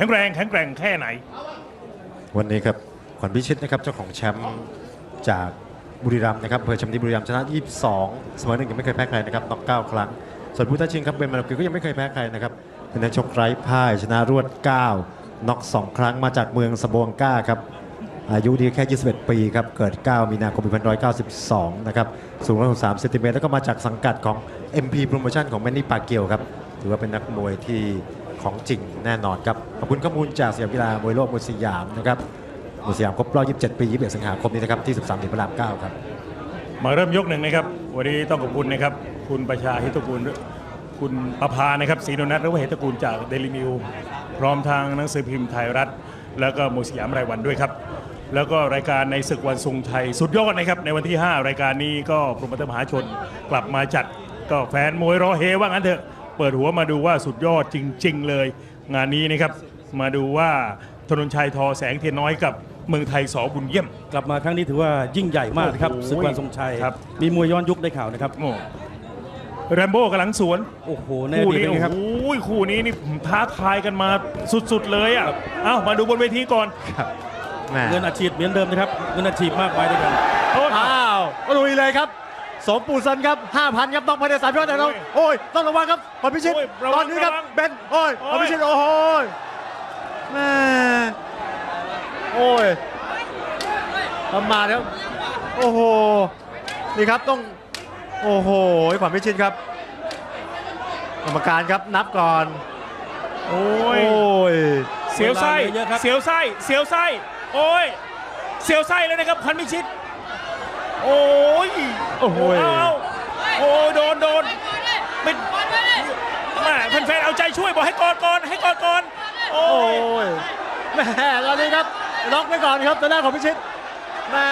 แข็งแรงแข็งแกร่งแค่ไหน วันนี้ครับขวัญพิชิตนะครับเจ้าของแชมป์จากบุรีรัมย์นะครับอำเภอชมดีบุรีรัมย์ชนะ 22 เสมอหนึ่งยังไม่เคยแพ้ใครนะครับน็อก9ครั้ง ส่วนผู้ท้าชิงครับเบนมาลกิก็ยังไม่เคยแพ้ใครนะครับเป็นนักชกไร้พ่ายชนะรวด 9น็อก2 ครั้งมาจากเมืองสบวงก้าครับอายุดีแค่ 21 ปีครับเกิด 9 มีนาคม1992 นะครับสูง163เซนติเมตรแล้วก็มาจากสังกัดของ MP Promotion ของแมนนี่ปาเกียวครับถือว่าเป็นนักมวยที่ ของจริงแน่นอนครับ ขอบคุณข้อมูลจากสยามกีฬามวยโลกมวยสยามนะครับมวยสยามครบรอบ27 ปี21สิงหาคมนี้นะครับที่ 13เหรียญพระราม9ครับมาเริ่มยกหนึ่งนะครับ วันนี้ต้องขอบคุณนะครับ คุณประชาฮิตกูลคุณประภานะครับศรีนนัทหรือว่าเหตุกูลจากเดลินิวพร้อมทางหนังสือพิมพ์ไทยรัฐ แล้วก็มวยสยามรายวันด้วยครับ แล้วก็รายการในศึกวันทรงชัยสุดยอดนะครับ ในวันที่ 5 รายการนี้ก็โปรโมเตรมหาชนกลับมาจัดก็แฟนมวยรอเฮว่างั้นเถอะ เปิดหัวมาดูว่าสุดยอดจริง ๆ เลย งานนี้นะครับ มาดูว่าธนนชัยทอแสงเทียนน้อยกับเมืองไทยสอบุญเยี่ยม กลับมาครั้งนี้ถือว่ายิ่งใหญ่มากนะครับโอ้โหศึกวันทรงชัย ครับ มีมวยย้อนยุคได้ข่าวนะครับ โอ้แรมโบ้กับหลังสวน โอ้โหในอคู่ดีตนี้เป็นไงครับ โอ้ยคู่นี้นี่ท้าทายกันมาสุดๆเลยอะเอ้ามาดูบนเวทีก่อนแหมเงินอาชีพเหมือนเดิมนะครับ เงินอาชีพมากมายด้วยกัน โอ้ยอ้าวลุยเลยครับ สมปูซันครับ 5,000 ครับต้องภายในสามยอดแต่เราโอ้ยโอ้ยต้องระวังครับขวัญพิชิตโอ้ยระวังตอนนี้ครับระวังเบนโอ้ยโอ้ยขวัญพิชิตโอ้โหยแม่โอ้ยประมาทครับโอ้โหนี่ครับต้องโอ้โหขวัญพิชิตครับกรรมการครับนับก่อน โอ้โอ้ย ยเสียวไส้ เวลาเหลือเยอะครับ เสียวไส้ เสียวไส้ โอ้ย เสียวไส้เลยนะครับพันมิชิต โอ้ยโอ้โห เอาเอาโอ้ยโดนโดนเป็นแม่แฟนๆเอาใจช่วยบอกให้กอดก่อนให้กอดก่อนโอ้โอ้ยยแม่ตอนนี้ครับล็อกไว้ก่อนครับตัวหน้าของพิชิตแม่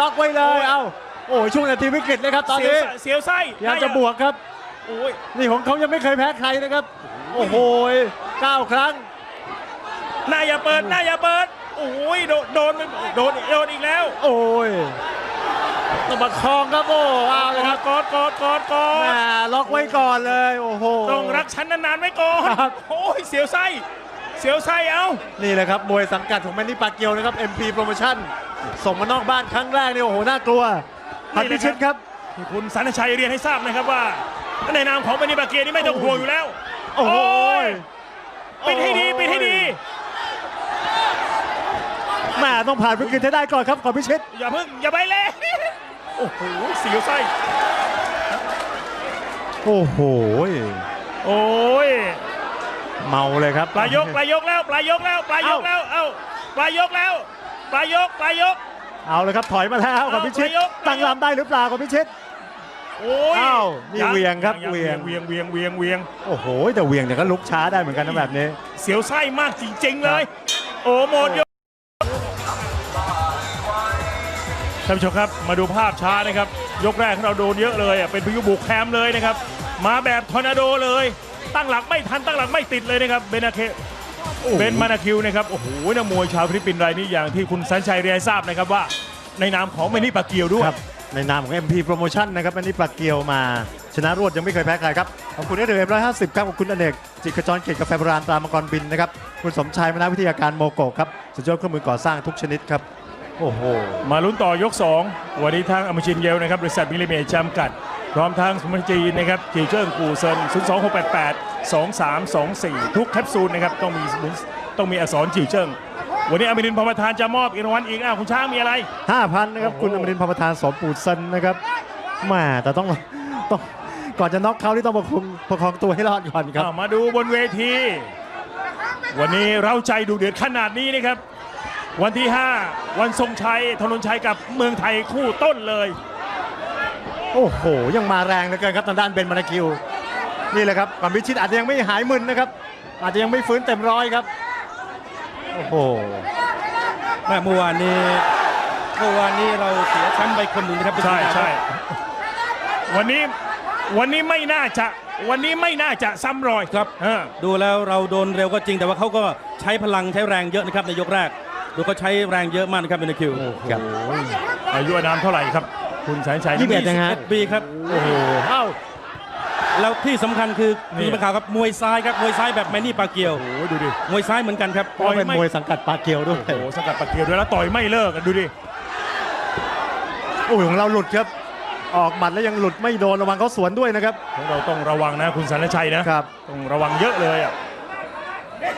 ล็อกไว้เลยเอ้าโอ้ยช่วงนาทีวิกฤตเลยครับตอนเสียวนี้ไส้เสียวไส้พยายามจะบวกครับ โอ้ยนี่ของเขายังไม่เคยแพ้ใครนะครับ โอ้โหเก้าครั้ง หน้าอย่าเปิดหน้าอย่าเปิดโอ้ยโดนโดนโดนโดนอีกแล้ว โอ้ย ต้องประคองครับโอ้เอาเลยครับกอดกอดกอดกอแม่ดล็อกไว้ก่อนเลยโอ้โห ต้องรักฉันนานๆไว้ก่อนครับ โอ้ยเสียวไส้เสียวไส้เอ้านี่แหละครับมวยสังกัดของแมนนี่ปาเกียวนะครับ MP Promotion ส่งมานอกบ้านครั้งแรกนี่โอ้โหน่ากลัวพันพิชิตครับที่คุณสันชัยเรียนให้ทราบนะครับว่า ในนามของบันิบาเกียนี่ไม่ต้องห่วงอยู่แล้ว โอ้โหยปิดให้ดีปิดให้ดีแม่ต้องผ่านวิกฤตให้ได้ก่อนครับขอพิชิตอย่าเพิ่งอย่าไปเลย โอ้โหเสียวไส้โอ้โห โอ้ยเมาเลยครับปลายกปลายกแล้วปลายกแล้วปลายกแล้วเอ้าปลายกแล้วปลายกปลายก เอาเลยครับถอยมาแล้วขอพิชิตเอาไปยกตั้งลำได้หรือเปล่าขอพิชิตโอ้ยอ้าวนี่งเวียงครับงเวียงเวียงเวียงเวียงเวียงโอ้โหแต่เหวียงเนี่ยก็ลุกช้าได้เหมือนกันนะแบบนี้ เสียวไส้มากจริงๆเลย โอ้หมดย ท่านผู้ชมครับมาดูภาพช้านะครับ ยกแรกเราโดนเยอะเลยอะเป็นพายุบุกแคมป์เลยนะครับ มาแบบทอร์นาโดเลย ตั้งหลักไม่ทันตั้งหลักไม่ติดเลยนะครับเบนาเคเบนมานาคิวนะครับโอ้โหนักมวยชาวฟิลิปปินส์รายนี้อย่างที่คุณสันชัยเรียนให้ทราบนะครับว่า ในนามของเมนี่ปาเกียวด้วยครับในนามของ MP Promotion นะครับอันนี้ปลาเกียวมาชนะรวดยังไม่เคยแพ้ใครครับ ขอบคุณเอเดอร์เอ็มร้อยห้าสิบครับขอบคุณอเนกจิตรขจรเกียรติกาแฟโบราณตรามังกรบินนะครับ คุณสมชายมนาวิทยาการโมโกะครับสุดยอดเครื่องมือก่อสร้างทุกชนิดครับ โอ้โห มาลุ้นต่อยก 2 วันนี้ทางอมชินเยลนะครับบริษัทมิลลิเมตจำกัด พร้อมทางสมุนจีนนะครับจีเจิ้งกูเซิน 0 2 6 8 8 2 3 2 4 ทุกแคปซูลนะครับต้องมีสมุนต้องมีอักษรจีเจิ้งวันนี้อมรินทร์พรหมทานจะมอบอีกรางวัลอีกอ้าวคุณช้างมีอะไร 5,000นะครับคุณอมรินทร์พรหมทานสมปูดซันนะครับแหมาแต่ต้องต้องก่อนจะน็อกเขาที่ต้องประคองประคองตัวให้รอดก่อนครับอ้าวมาดูบนเวที วันนี้เราใจดูเดือดขนาดนี้นะครับ วันที่ 5 วันทรงชัยธนนชัยกับเมืองไทยคู่ต้นเลย โอ้โห ยังมาแรงเหลือเกินครับทางด้านเบนมานาคิว นี่แหละครับความพิชิตอาจจะยังไม่หายมึนนะครับ อาจจะยังไม่ฟื้นเต็มร้อยครับ โอ้โหแม่เมื่อวานนี้เมื่อวานนี้เราเสียแชมป์ไปคนหนึ่งนะครับใช่ใช่วันนี้วันนี้ไม่น่าจะวันนี้ไม่น่าจะซ้ำรอยครับเออดูแล้วเราโดนเร็วก็จริง แต่ว่าเขาก็ใช้พลังใช้แรงเยอะนะครับในยกแรก ดูเขาใช้แรงเยอะมากนะครับเบนคิวครับอายุอานามเท่าไหร่ครับ คุณแสนชัยยี่สิบเอ็ดนะฮะปีครับโอ้โหเอ้าโแล้วที่สำคัญคือนี่คุณประข่าวครับมวยซ้ายครับมวยซ้ายแบบแมนนี่ปาเกียวโอ้โหดูดิมวยซ้ายเหมือนกันครับต่อยเป็นไม่มวยสังกัดปาเกียวด้วยโอ้โหสกัดปากเกียวด้วยแล้วต่อยไม่เลิกอะดูดิโอ้ยของเราหลุดครับออกหมัดแล้วยังหลุดไม่โดนระวังเขาสวนด้วยนะครับของเราต้องระวังนะคุณสันชัยนะครับต้องระวังเยอะเลยอะ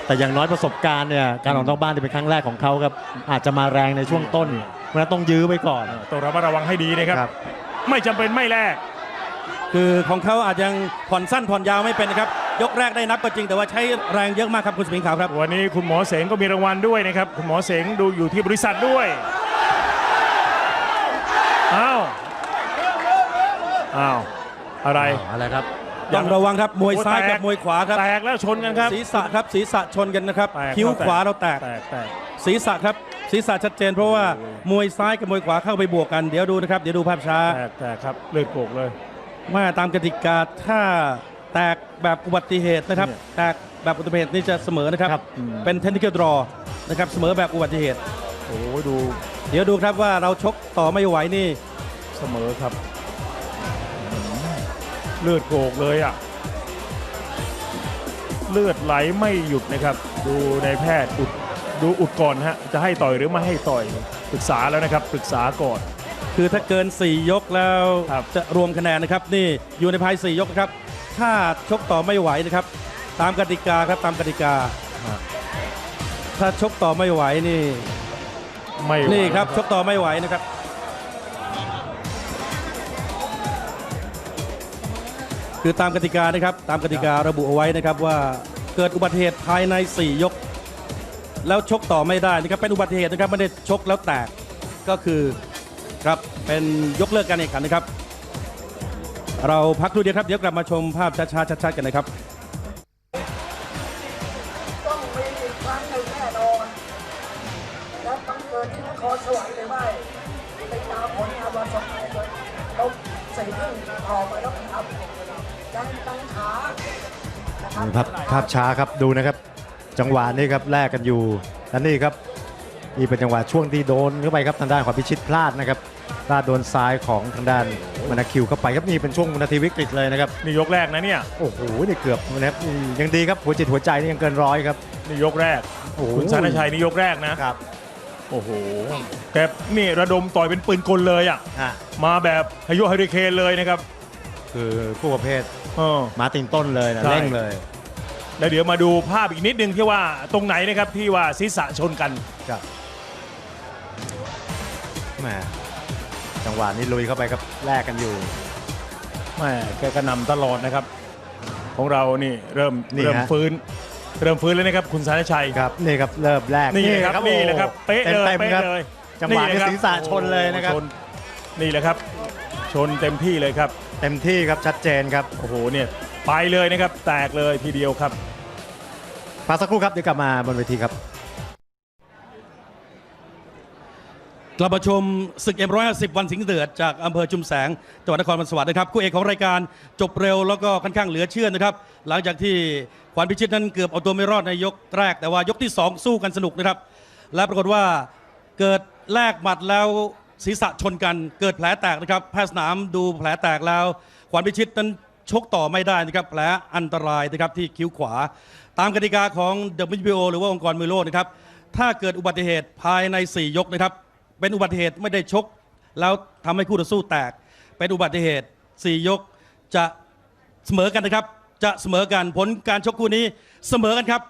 แต่อย่างน้อยประสบการณ์เนี่ยการออกนอกบ้านที่เป็นครั้งแรกของเขาครับอาจจะมาแรงในช่วงต้นเพราะฉะนั้นต้องยื้อไว้ก่อนต้องระมัดระวังให้ดีนะครับ ครับ ไม่จำเป็นไม่แลกคือของเขาอาจยังผ่อนสั้นผ่อนยาวไม่เป็นนะครับ ยกแรกได้นับก็จริงแต่ว่าใช้แรงเยอะมากครับคุณสมิงขาวครับ วันนี้คุณหมอเสงก็มีรางวัลด้วยนะครับ คุณหมอเสงดูอยู่ที่บริษัทด้วยอ้าวอ้าวอะไร อะไรครับ ต้องระวังครับมวยซ้ายโอ้แตกับมวยขวาครับแตกแล้วชนกันครับศีรษะครับศีรษะชนกันนะครับแตกคิ้วแตกขวาเราแตกแตกแตกศีรษะครับศีรษะชัดเจน เพราะว่ามวยซ้ายกับมวยขวาเข้าไปบวกกันเดี๋ยวดูนะครับเดี๋ยวดูภาพช้าแตกแตกครับเลือดโกกเลยว่าตามกติกาถ้าแตกแบบอุบัติเหตุนะครับเนี่ยแตกแบบอุบัติเหตุนี่จะเสมอนะครับครับอืมเป็นเทนนิคดรอนะครับเสมอแบบอุบัติเหตุโอ้โหดู เดี๋ยวดูครับว่าเราชกต่อไม่ไหวนี่เสมอครับ เลือดโกกเลยอะ เลือดไหลไม่หยุดนะครับ ดูในายแพทย์อุดดูอุดก่อนฮะจะให้ต่อยหรือไม่ให้ต่อยปรึกษาแล้วนะครับปรึกษาก่อน คือถ้าเกิน 4 ยกแล้วครับจะรวมคะแนนนะครับ นี่อยู่ในภาย4ยกนะครับ ถ้าชกต่อไม่ไหวนะครับ ตามกติกาครับตามกติกาถ้าชกต่อไม่ไหวนี่ ไม่ไหวนี่ครับชกต่อไม่ไหวนะครับ คือตามกติกานะครับ ตามกติการะบุเอาไว้นะครับว่าเกิดอุบัติเหตุภายใน 4 ยก แล้วชกต่อไม่ได้นะครับเป็นอุบัติเหตุนะครับไม่ได้ชกแล้วแตกก็คือครับเป็นยกเลิกการแข่งขันนะครับ เราพักครู่เดียวครับเดี๋ยวกลับมาชมภาพช้าๆชัดๆกันนะครับต้องมีอีกครั้งหนึ่งแน่นอนและต้องเกิดที่นครสวรรค์หรือไม่ติดตามผลงานวันสดท้ายเลยเราสี่ครึ่งต่อไปแล้วครับ ยังตังขานะครับนี่ครับภาพช้าครับดูนะครับ จังหวะนี้ครับแลกกันอยู่และนี่ครับนี่เป็นจังหวะช่วงที่โดนเข้าไปครับทางด้านของพิชิตพลาดนะครับพลาดโดนซ้ายของทางด้านมานาคิวเข้าไปครับนี่เป็นช่วงนาทีวิกฤตเลยนะครับนี่ยกแรกนะเนี่ยโอ้โหนี่เกือบนะครับอืมยังดีครับหัวจิตหัวใจนี่ยังเกินร้อยครับนี่ยกแรกโอ้โหคุณสันชัยนี่ยกแรกนะครับโอ้โหแกนี่ระดมต่อยเป็นปืนกลเลยอะอะมาแบบพายุเฮอริเคนเลยนะครับ คือคู่ประเภทเออ มาติงต้นเลยนะใช่ เร่งเลย แล้วเดี๋ยวมาดูภาพอีกนิดนึงที่ว่าตรงไหนนะครับที่ว่าศีรษะชนกัน ครับแหมจังหวะนี้ลุยเข้าไปครับแลกกันอยู่ แม่แกกระหนำตลอดนะครับ ของเรานี่เริ่มนี่เริ่มฮะฟื้น เริ่มฟื้นแล้วนะครับคุณสารชัย ครับนี่ครับเริ่มแรกนี่เลยครับนี่เลยครับเป๊ะเลยเต็มๆเป๊ะครับ เลยจังหวะนี้แคบศีรษะชนเลยนะครับโอ้โหชนี่แหละครับ ชนเต็มที่เลยครับ เต็มที่ครับชัดเจนครับ โอ้โหเนี่ยไปเลยนะครับ แตกเลยทีเดียวครับพักสักครู่ครับเดี๋ยวกลับมาบนเวทีครับ กลับมาชมศึก M150 วันสิงห์เดือดจากอำเภอชุมแสงจังหวัดนครสวรรค์นะครับคู่เอกของรายการจบเร็วแล้วก็ค่อนข้างเหลือเชื่อนะครับ หลังจากที่ขวัญพิชิตนั้นเกือบเอาตัวไม่รอดในยกแรก แต่ว่ายกที่ 2 สู้กันสนุกนะครับ และปรากฏว่าเกิดแลกหมัดแล้ว ศีรษะชนกันเกิดแผลแตกนะครับแพทย์สนามดูแผลแตกแล้ว ขวัญพิชิตนั้นชกต่อไม่ได้นะครับแผลอันตรายนะครับที่คิ้วขวา ตามกติกาของ WBO หรือว่าองค์กรมือโลกนะครับถ้าเกิดอุบัติเหตุภายใน 4 ยกนะครับ เป็นอุบัติเหตุไม่ได้ชก แล้วทำให้คู่ต่อสู้แตก เป็นอุบัติเหตุ 4 ยกจะเสมอกันนะครับ จะเสมอกันผลการชกคู่นี้เสมอกันครับ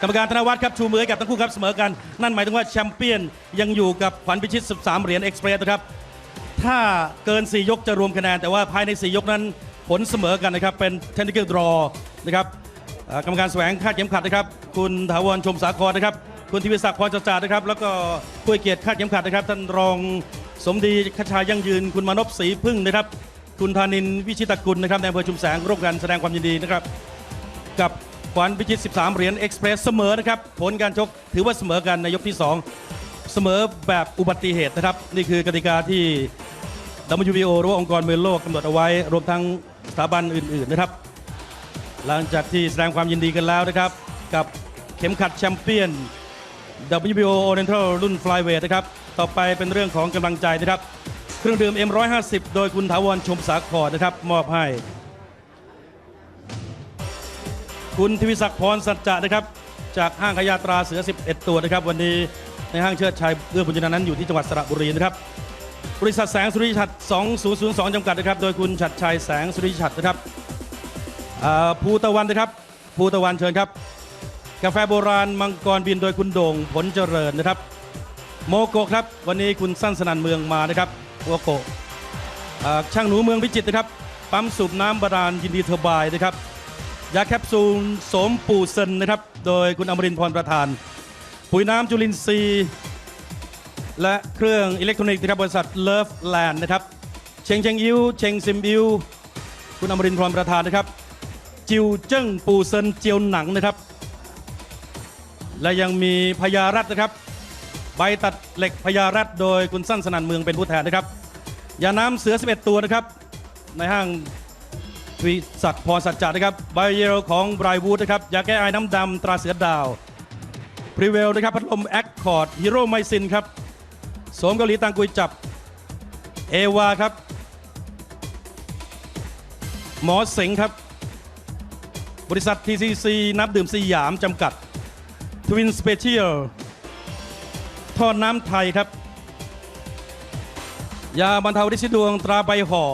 กรรมการธนวัฒน์ครับชูมือให้กับทั้งคู่ครับเสมอกัน นั่นหมายถึงว่าแชมเปี้ยนยังอยู่กับขวัญพิชิต 13 เหรียญเอ็กซ์เพรสนะครับถ้าเกิน 4 ยกจะรวมคะแนน แต่ว่าภายใน 4 ยกนั้นผลเสมอกันนะครับเป็นเทนนิคดรอนะครับกรรมการแสวงคาดเข็มขัดนะครับ คุณถาวรชมสาครนะครับคุณทิวิศักดิ์พรจจานะครับ แล้วก็ผู้เกียรติคาดเข็มขัดนะครับ ท่านรองสมดีคชายั่งยืน คุณมานพศรีพึ่งนะครับ คุณธานินวิชิตกุลนะครับในอำเภอชุมแสงร่วมกันแสดงความยินดีนะครับ กับ ขวัญพิชิต 13 เหรียญเอ็กซ์เพรสเสมอนะครับ ผลการชกถือว่าเสมอกันในยกที่ 2 เสมอแบบอุบัติเหตุนะครับ นี่คือกติกาที่ WBO หรือว่าองค์กรมือโลกกำหนดเอาไว้ รวมทั้งสถาบันอื่น ๆนะครับ หลังจากที่แสดงความยินดีกันแล้วนะครับ กับเข็มขัดแชมเปี้ยน WBO Oriental รุ่น Flyweight นะครับ ต่อไปเป็นเรื่องของกำลังใจนะครับ เครื่องดื่ม M150 โดยคุณถาวรชมสาครนะครับ มอบให้ คุณทวิศักดิ์พรสัจจะนะครับ จากห้างขยาตราเสือ 11 ตัวนะครับ วันนี้ในห้างเชิดชัยเอื้อบุญยนันนั้นอยู่ที่จังหวัดสระบุรีนะครับ บริษัทแสงสุริชัด 2002 จำกัดนะครับ โดยคุณชัดชัยแสงสุริชัดนะครับภูตะวันนะครับภูตะวันเชิญครับ กาแฟโบราณมังกรบินโดยคุณโด่งผลเจริญนะครับ โมโกครับ วันนี้คุณสั้นสนันเมืองมานะครับโมโกช่างหนูเมืองพิจิตรนะครับ ปั๊มสูบน้ำบาดาลยินดีเทอร์บายนะครับ ยาแคปซูลสมปูเซนนะครับ โดยคุณอมรินทร์พรประธาน ปุ๋ยน้ำจุลินทรีย์ และเครื่องอิเล็กทรอนิกส์นะครับบริษัทเลิฟแลนด์นะครับ เชงเชงยิวเชงซิมบิวคุณอมรินทร์พรประธานนะครับ จิวเจิ้งปูเซนเจียวหนังนะครับ และยังมีพญารัตนะครับ ใบตัดเหล็กพญารัตโดยคุณสั้นสนันเมืองเป็นผู้แทนนะครับยาน้ำเสือ 11 ตัวนะครับ ในห้าง วิสัตพรสัจจานะครับไบเยลของไบรวูดนะครับยาแก้ไอน้ำดำตราเสือดาวพรีเวลนะครับพัดลมแอคคอร์ดฮีโร่ไมซินครับสมเกาหลีตังกุยจับเอวาครับ หมอเสงครับ บริษัท TCC นับดื่มสยามจำกัด ทวินสเปเชียลท่อน้ำไทยครับ ยาบรรเทาฤทธิ์ดวงตราใบห่อ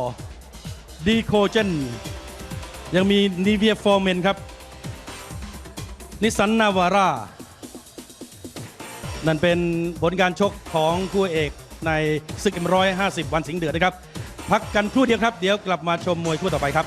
ดีโคเจน ยังมีนีเวียฟอร์เมนครับนิสันนาวาร่านั่นเป็นผลการชกของคู่เอกในศึกเอ็มร้อยห้าสิบวันสิงห์เดือดนะครับ พักกันครู่เดียวครับ เดี๋ยวกลับมาชมมวยคู่ต่อไปครับ